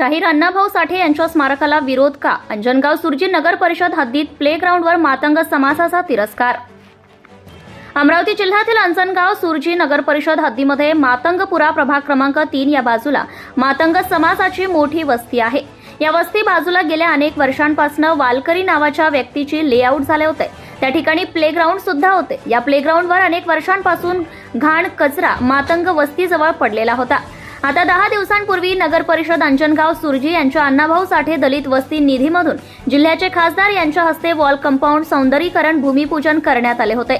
शाहीर अण्णाभाऊ साठे यांच्या स्मारकाला विरोध का? अंजनगाव सुरजी नगर परिषद हद्दीत प्लेग्राऊंडवर मातंग समासाचा तिरस्कार. अमरावती जिल्ह्यातील अंजनगाव सुरजी नगर परिषद हद्दीमध्ये मातंगपुरा प्रभाग क्रमांक तीन या बाजूला मातंग समासाची मोठी वस्ती आहे. या वस्ती बाजूला गेल्या अनेक वर्षांपासून वालकरी नावाच्या व्यक्तीची लेआउट झाले होते. त्या ठिकाणी प्लेग्राऊंड सुद्धा होते. या प्लेग्राऊंडवर अनेक वर्षांपासून घाण कचरा मातंग वस्तीजवळ पडलेला होता. आता दहा दिवसांपूर्वी नगर परिषद अंजनगाव सुरजी यांच्या अण्णाभाऊ साठे दलित वस्ती निधीमधून जिल्ह्याचे खासदार यांच्या हस्ते वॉल कंपाऊंड सौंदर्यीकरण भूमिपूजन करण्यात आले होते.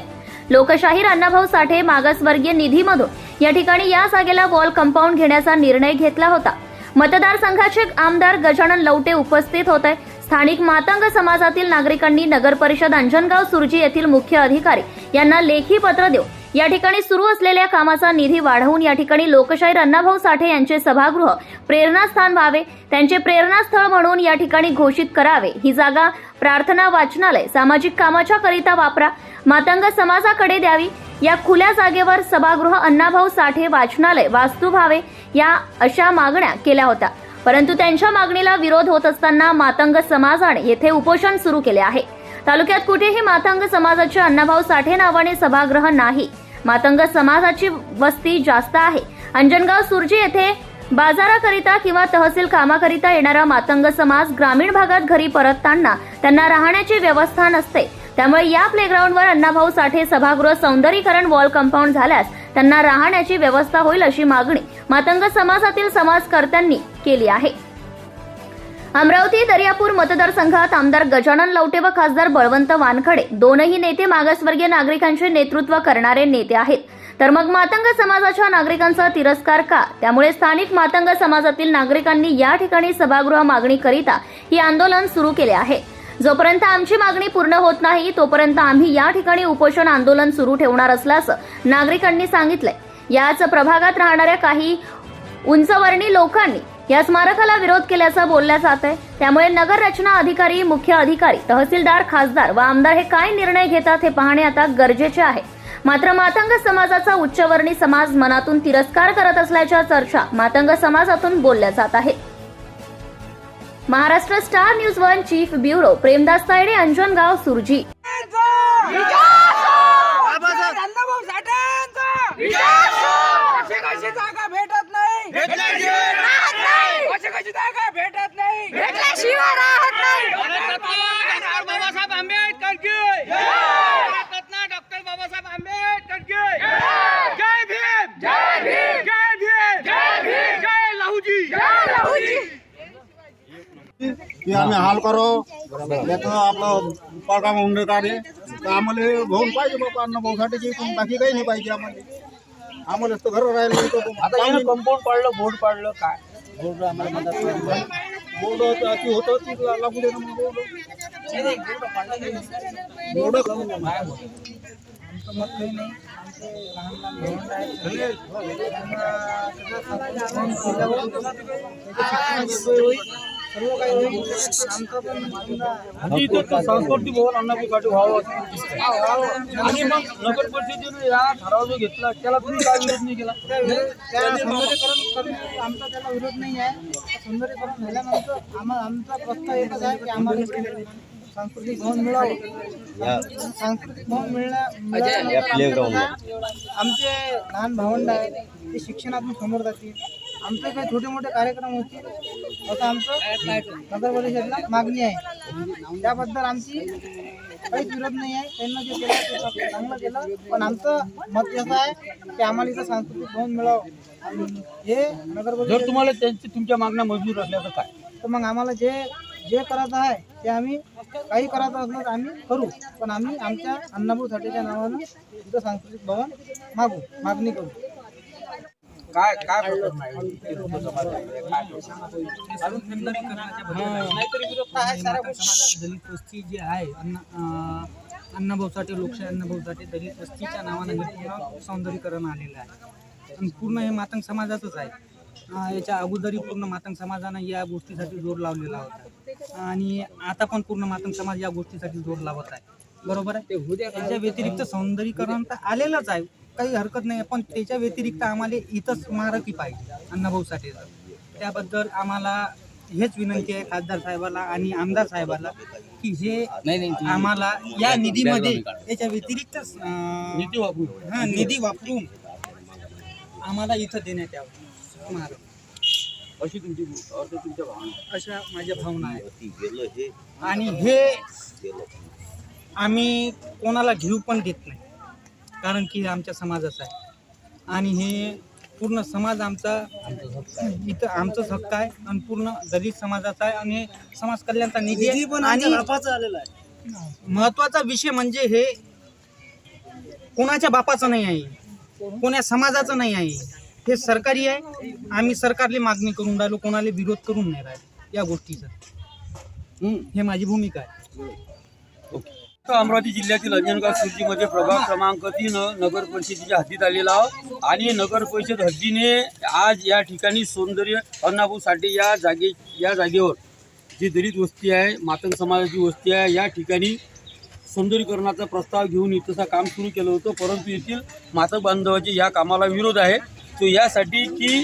लोकशाहीर अण्णाभाऊ साठे मागासवर्गीय निधीमधून या ठिकाणी या जागेला वॉल कंपाऊंड घेण्याचा निर्णय घेतला होता. मतदारसंघाचे आमदार गजानन लवटे उपस्थित होते. स्थानिक मातंग समाजातील नागरिकांनी नगर परिषद अंजनगाव सुरजी येथील मुख्य अधिकारी यांना लेखी पत्र देऊन या ठिकाणी सुरू असलेल्या कामाचा निधी वाढवून या ठिकाणी लोकशाहीर अण्णाभाऊ साठे यांचे सभागृह प्रेरणास्थान व्हावे त्यांचे प्रेरणास्थळ म्हणून या ठिकाणी घोषित करावे. ही जागा प्रार्थना वाचनालय सामाजिक कामाच्या करिता वापरा मातंग समाजाकडे द्यावी. या खुल्या जागेवर सभागृह अण्णाभाऊ साठे वाचनालय वास्तू व्हावे या अशा मागण्या केल्या होत्या. परंतु त्यांच्या मागणीला विरोध होत असताना मातंग समाजाने येथे उपोषण सुरू केले आहे. तालुक्यात कुठेही मातंग समाजाचे अण्णाभाऊ साठे नावाने सभागृह नाही. मातंग समाजाची वस्ती जास्त आहे. अंजनगाव सुरजी येथे बाजाराकरिता किंवा तहसील कामाकरिता येणारा मातंग समाज ग्रामीण भागात घरी परतताना त्यांना राहण्याची व्यवस्था नसते. त्यामुळे या प्लेग्राऊंडवर अण्णाभाऊ साठे सभागृह सौंदर्यीकरण वॉल कंपाऊंड झाल्यास त्यांना राहण्याची व्यवस्था होईल अशी मागणी मातंग समाजातील समाजकर्त्यांनी केली आहे. अमरावती दर्यापूर मतदारसंघात आमदार गजानन लवटे व खासदार बळवंत वानखडे. दोनही नेते मागासवर्गीय नागरिकांचे नेतृत्व करणारे नेते आहेत. तर मग मातंग समाजाच्या नागरिकांचा तिरस्कार का? त्यामुळे स्थानिक मातंग समाजातील नागरिकांनी या ठिकाणी सभागृह मागणी करिता ही आंदोलन सुरू केले आहे. जोपर्यंत आमची मागणी पूर्ण होत नाही तोपर्यंत आम्ही या ठिकाणी उपोषण आंदोलन सुरू ठेवणार असल्याचं नागरिकांनी सांगितलंय. याच प्रभागात राहणाऱ्या काही उंचवर्णी लोकांनी या स्मारकाला विरोध केल्याचं बोलल्या जात आहे. त्यामुळे नगर रचना अधिकारी मुख्य अधिकारी तहसीलदार खासदार व आमदार हे काय निर्णय घेतात हे पाहणे आता गरजेचे आहे. मात्र मातंग समाजाचा उच्चवर्णी समाज मनातून तिरस्कार करत असल्याच्या चर्चा मातंग समाजातून बोलल्या जात आहेत. Maharashtra Star News One chief bureau Premdas Tayde Anjangaon Surji Annabhau साठ्यांचा कशी कशी जागा भेटत नाही कशी कशी जागा भेटत नाही भेटल्याशिवाय राहत नाही डॉक्टर बाबासाहेब आंबेडकर डॉक्टर बाबासाहेब आंबेडकर की जय भीम जय भीम जय भीम जय भीम जय लहूजी की आम्ही हाल करो. त्याचं आपलं मुंडे काढे तर आम्हाला घेऊन पाहिजे बाबा अन्न भाऊसाठी की पण बाकी काही नाही पाहिजे आम्हाला. आम्हाला तर घर राहिलं आता कंपाऊंड पाडलं बोर्ड पाडलं काय? बोर्ड आम्हाला मदत बोर्ड अति होतं ती लागू दे ना मग बोर्ड. बोर्ड मत काही नाही. आमचे लहान लहान सर्व काही होईल आमचं पण समजा संस्कृती भवन अन्नपूसाठी व्हावं आणि मग नगर परिषदेने या ठराव जो घेतला त्याला तुम्ही काय विरोध नाही केला? सौंदर्यीकरण करणे आमचा त्याला विरोध नाही आहे. सौंदर्यीकरण झाल्यानंतर आम्हाला आमचा प्रस्ताव एकच आहे की आम्हाला सांस्कृतिक भवन मिळावं. सांस्कृतिक भवन आमच्या- आमचे लहान भावंड आहेत ते शिक्षणातून समोर जातील. आमचे काही छोटे मोठे कार्यक्रम होतील. असं आमचं नगर परिषदला मागणी आहे. त्याबद्दल आमची काहीच विरोध नाही आहे. त्यांना जे केलं ते चांगलं केलं. पण आमचं मत असं आहे की आम्हाला इथं सांस्कृतिक भवन मिळावं. हे नगर जर परिषद तुम्हाला त्यांची तुमच्या मागण्या मंजूर असल्या तर काय? तर मग आम्हाला जे जे करायचं आहे ते आम्ही काही करायचं असलं तर आम्ही करू. पण आम्ही आमच्या अण्णाभाऊ साठेच्या नावानं इथं सांस्कृतिक भवन मागू मागणी करू. काय काय समाजात दलित वस्ती जी आहे अण्णा अं, अण्णाभाऊ साठे लोकशाही अण्णाभाऊ साठे दलित वस्तीच्या नावानं हे पूर्ण सौंदर्यीकरण आलेलं आहे. आणि पूर्ण हे मातंग समाजाचंच आहे. अं, याच्या अगोदरही पूर्ण मातंग समाजानं या गोष्टीसाठी जोर लावलेला होता. आणि आता पण पूर्ण मातंग समाज या गोष्टीसाठी जोर लावत आहे. बरोबर आहे? त्याच्या व्यतिरिक्त सौंदर्यीकरण तर आलेलंच आहे. काही हरकत नाही पण त्याच्या व्यतिरिक्त आम्हाला इथं स्मारकही पाहिजे अण्णाभाऊ साठेचं त्याबद्दल आम्हाला हेच विनंती आहे खासदार साहेबाला आणि आमदार साहेबाला की हे आम्हाला या निधीमध्ये याच्या व्यतिरिक्त निधी वापरून. हा निधी वापरून आम्हाला इथं देण्यात यावं. स्मारक अशी तुमची तुमच्या भावना अशा माझ्या भावना आहेत. आणि हे आम्ही कोणाला घेऊ पण देत नाही. कारण की हे आमच्या समाजाचं आहे. आणि हे पूर्ण समाज आमचा इथं आमचाच हक्क आहे आणि पूर्ण दलित समाजाचा आहे आणि हे समाज कल्याणचा निधी आहे. आणि महत्त्वाचा विषय म्हणजे हे कोणाच्या बापाचा नाही आहे. कोण्या समाजाचं नाही आहे. हे सरकारी आहे. आम्ही सरकारला मागणी करून राहिलो कोणाला विरोध करून नाही राहिलो या गोष्टीचा. हे? माझी भूमिका आहे. अमरावती जिल्ह्यातील अंजनगाव सुर्जीमध्ये प्रभाग क्रमांक तीन नगर परिषदेच्या हद्दीत आलेला आहोत. आणि नगर परिषद हद्दीने आज या ठिकाणी सौंदर्य अण्णाभाऊ साठे या जागे या जागेवर जी दलित वस्ती आहे मातंग समाजाची वस्ती आहे या ठिकाणी सौंदर्यीकरणाचा प्रस्ताव घेऊन इथंचं काम सुरू केलं होतं. परंतु येथील मातक बांधवाचे या कामाला विरोध आहे. तो यासाठी की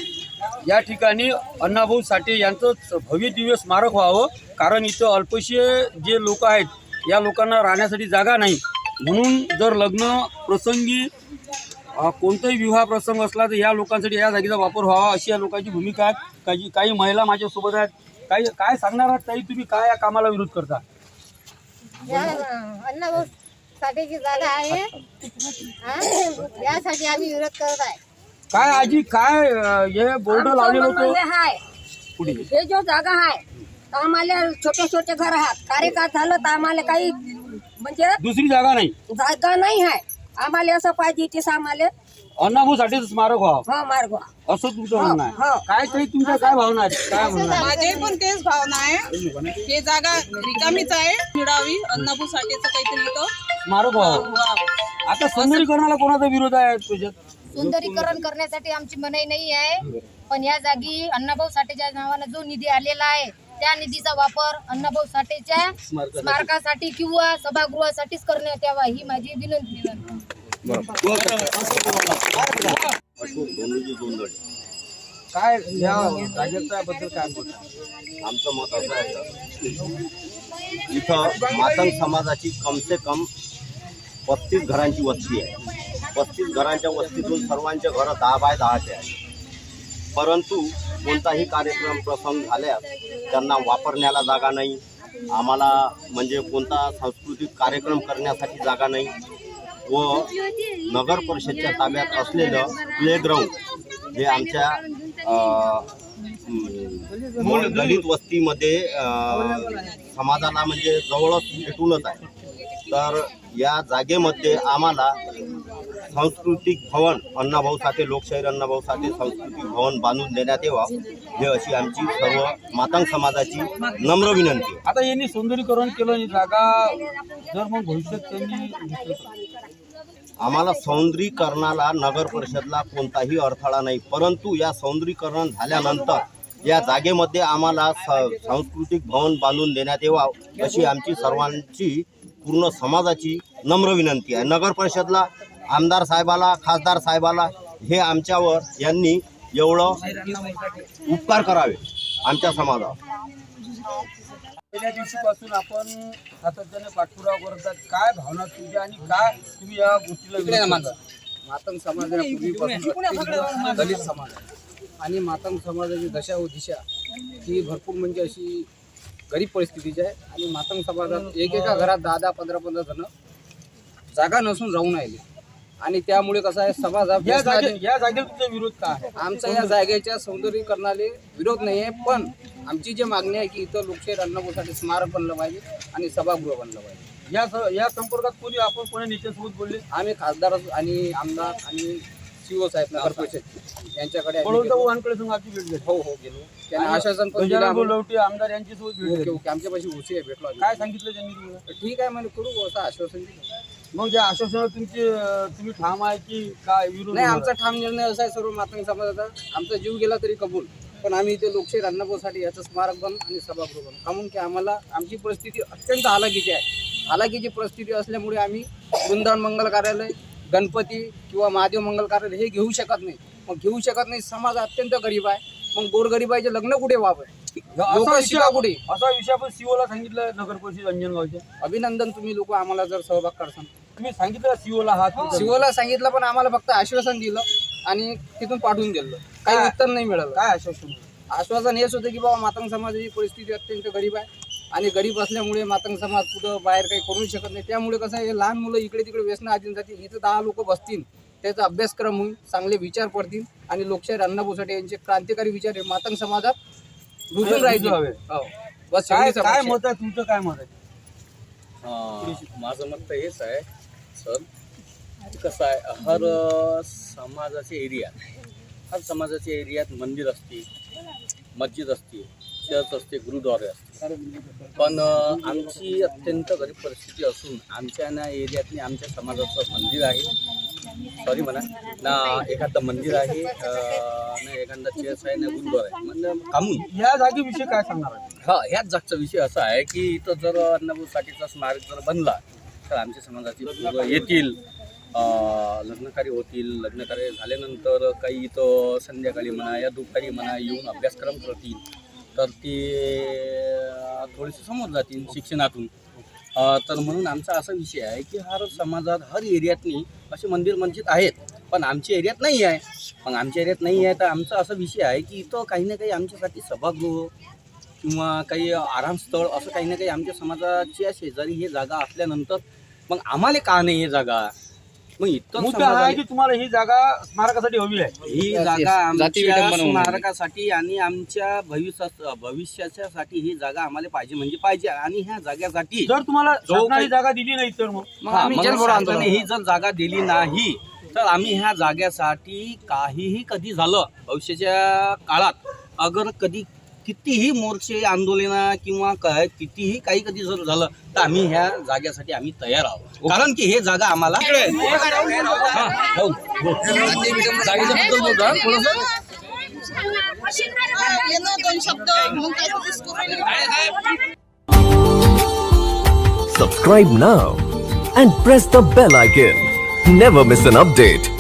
या ठिकाणी अण्णाभाऊ साठे यांचं भव्य दिव्य स्मारक व्हावं. कारण इथं अल्पशे जे लोक आहेत या लोकांना राहण्यासाठी जागा नाही. म्हणून जर लग्न प्रसंगी कोणताही विवाह प्रसंग असला तर या लोकांसाठी या जागेचा वापर व्हावा. अशी या लोकांची भूमिका आहे. काही काही महिला माझ्यासोबत आहेत. काही काय सांगणार आहात? ताई तुम्ही काय या कामाला विरोध करता? साठेची जागा आहे? यासाठी आम्ही विरोध करत आहे. काय आजी काय हे बोर्ड लावलेलं होतं? हे जो जागा आहे आम्हाला छोटे छोटे घर आहात. कार्यकाळ झालं तर आम्हाला काही म्हणजे दुसरी जागा नाही. जागा नाही आहे. आम्हाला असं पाहिजे की आम्हाला अण्णाभाऊ साठेचं स्मारक व्हावं. हो मार्ग असं तुमचं म्हणणं हो. आहे काय तरी तुमच्या काय भावना आहेत? काय म्हणणं आहे? माझे पण तेच भावना आहे. हे जागा रिकामीच आहे. मिळावी. अण्णाभाऊ साठेचं काहीतरी इथं स्मारक व्हावं. व्हावं. आता सौंदर्यीकरणाला कोणाचा विरोध आहे तुझ्यात? सुंदरीकरण करण्यासाठी आमची मनाई नाही आहे. पण या जागी अण्णाभाऊ साठेच्या नावानं जो निधी आलेला आहे त्या निधीचा वापर अण्णाभाऊ साठेच्या स्मारकासाठी किंवा सभागृहासाठीच करण्यात यावा ही माझी विनंती. काय या जागेच्या बद्दल काय बोलता आमचं मत असं आहे इथं मातंग समाजाची कमसे कम पस्तीस घरांची वस्ती आहे. पस्तीस घरांच्या वस्तीतून सर्वांचे घरं दहा बाय दहाचे आहे परंतु कोणताही कार्यक्रम प्रसंग झाल्यास त्यांना वापरण्याला जागा नाही. आम्हाला म्हणजे कोणता सांस्कृतिक कार्यक्रम करण्यासाठी जागा नाही. व नगर परिषदच्या ताब्यात असलेलं प्लेग्राऊंड हे आमच्या दलित वस्तीमध्ये समाजाला म्हणजे जवळच भेटूनच आहे. तर या जागेमध्ये आम्हाला सांस्कृतिक भवन अण्णाभाऊ साठे लोकशाहीर अण्णाभाऊ साठे सांस्कृतिक भवन बांधून देण्यात यावं. हे अशी आमची सर्व मातंग समाजाची नम्र विनंती आहे. आता यांनी सौंदर्यीकरण केलं आणि जागा जर मग भविष्यात त्यांनी. आम्हाला सौंदर्यीकरणाला नगर परिषदला कोणताही अडथळा नाही. परंतु या सौंदर्यीकरण झाल्यानंतर या जागेमध्ये आम्हाला स- सांस्कृतिक भवन बांधून देण्यात यावं अशी आमची सर्वांची पूर्ण समाजाची नम्र विनंती आहे. नगर परिषदला आमदार साहेबाला खासदार साहेबाला हे आमच्यावर यांनी एवढं उपकार करावे आमच्या समाजावर. पहिल्या दिवशीपासून आपण सातत्याने पाठपुरावा करतात काय भावना तुमच्या आणि काय तुम्ही या गोष्टीला विरोध करता? मातंग समाज हा पूर्वीपासून दलित समाज आहे. आणि मातंग समाजाची दशा व दिशा ही भरपूर म्हणजे अशी गरीब परिस्थितीची आहे. आणि मातंग समाजात एक एका घरात दहा दहा पंधरा पंधरा जण जागा नसून राहून राहिले. आणि त्यामुळे कसं आहे समाज हा या व्यसनाधीन- जागे या जागेला तुमचा विरोध काय आहे? आमचा या जागेच्या सौंदर्यीकरणाला विरोध नाही आहे पण आमची जी मागणी आहे की इथं लोकशाहीर अण्णाभाऊसाठी स्मारक बनलं पाहिजे आणि सभागृह बनलं पाहिजे. या स- या संपर्कात कोणी आपण कोणी नेत्यासोबत बोलले? आम्ही खासदार आणि आमदार आणि सीओ साहेब नगर परिषद. यांच्याकडे आम्ही बळवंत गेलो. वानकडे संघ आपली भेट झाली हो हो गेलो. त्यांनी आश्वासन पण दिलं गजानन आम्हाला. लवटे आमदार यांची सोबत भेट ओके झाली ओके आमच्यापाशी ओसी आहे भेटलो आम्ही. काय सांगितलं त्यांनी तुम्हाला? ठीक आहे म्हणजे करू असं आश्वासन दिलं. मग त्या आश्वासनावर तुमचे तुम्ही ठाम आहे की काय विरोध नाही आमचा ठाम निर्णय असा आहे सर्व मातंग समाजाचा. आमचा जीव गेला तरी कबूल. पण आम्ही इथे लोकशाही अण्णाभाऊसाठी याचं स्मारक बन आणि सभागृह बन कामून की आम्हाला आमची परिस्थिती अत्यंत हालाकीची आहे. हालाकीची परिस्थिती असल्यामुळे आम्ही वृंदावन मंगल कार्यालय गणपती किंवा महादेव मंगल कार्यालय हे घेऊ शकत नाही. मग घेऊ शकत नाही समाज अत्यंत गरीब आहे. मग गोरगरिबाचे लग्न कुठे व्हावं? लोक शिका कुठे? असा विषय आपण सीओला सांगितलं नगर परिषद अंजनगावच्या अभिनंदन तुम्ही लोक आम्हाला जर सहभाग करसान तुम्ही सांगितलं सीओला हात शिवला सांगितलं पण आम्हाला फक्त आश्वासन दिलं आणि तिथून पाठवून दिलं. काही? उत्तर नाही मिळालं. काय आश्वासन? आश्वासन हेच होतं की बाबा मातंग समाजाची परिस्थिती अत्यंत गरीब आहे आणि गरीब असल्यामुळे मातंग समाज कुठं बाहेर काही करू शकत नाही. त्यामुळे कसं आहे हे लहान मुलं इकडे तिकडे व्यसन आधीन जातील इथं दहा लोक बसतील त्याचा अभ्यासक्रम होईल चांगले विचार पडतील आणि लोकशाहीर अण्णाभाऊ यांचे क्रांतिकारी विचार हे मातंग समाजात राहायचे हवे. हो. बस काय एवढीच काय अपेक्षा. मत आहे? तुमचं काय मत आहे? माझं मत तर हेच आहे सर की कसं आहे हर अ, समाजाचे एरिया हर समाजाच्या एरियात मंदिर असते मस्जिद असते चर्च असते गुरुद्वारे असते पण अ, आमची अत्यंत गरीब परिस्थिती असून आमच्या ना एरियातनी आमच्या समाजाचं मंदिर आहे. सॉरी म्हणा ना एखादं मंदिर आहे ना एखादा चर्च आहे ना गुरुद्वारा आहे. म्हणजे कामून. या जागेविषयी काय सांगणार आहे? हा ह्याच जागचा विषय असा आहे की इथं जर अण्णाभाऊ साठेचा स्मारक जर बनला तर आमच्या समाजाची पोरं येतील लग्नकार्य होतील. लग्नकार्य झाल्यानंतर काही इथं संध्याकाळी म्हणा या दुपारी म्हणा येऊन अभ्यासक्रम करतील. तर ते थोडेसे समोर जातील शिक्षणातून. तर म्हणून आमचा असा विषय आहे की हर समाजात हर एरियातनी असे मंदिर मस्जिद आहेत पण आमच्या एरियात नाही आहे. मग आमच्या एरियात नाही आहे तर आमचा असा विषय आहे की इथं काही ना काही आमच्यासाठी सभागृह किंवा काही आरामस्थळ असं काही ना काही आमच्या समाजाच्या शेजारी हे जागा असल्यानंतर मग आम्हाला का नाही हे जागा? मग इतर मुद्दा हा आहे की तुम्हाला ही जागा स्मारकासाठी हवी आहे. ही जागा आमच्या. स्मारकासाठी आणि आमच्या भविष्या भविष्यासाठी ही जागा आम्हाला पाहिजे म्हणजे पाहिजे. आणि ह्या जाग्यासाठी जर तुम्हाला शासनाने जागा दिली नाही तर मग? मग हा, आम्ही शासनाने ही जर जागा दिली नाही तर आम्ही ह्या जाग्यासाठी काहीही कधी झालं भविष्याच्या काळात अगर कधी कितीही मोर्चे आंदोलन किंवा काय कितीही काही कधी जर झालं तर आम्ही ह्या जाग्यासाठी आम्ही तयार आहोत कारण की हे जागा आम्हाला हा, हो, हो. हा. Subscribe now and press the bell icon. Never miss an update.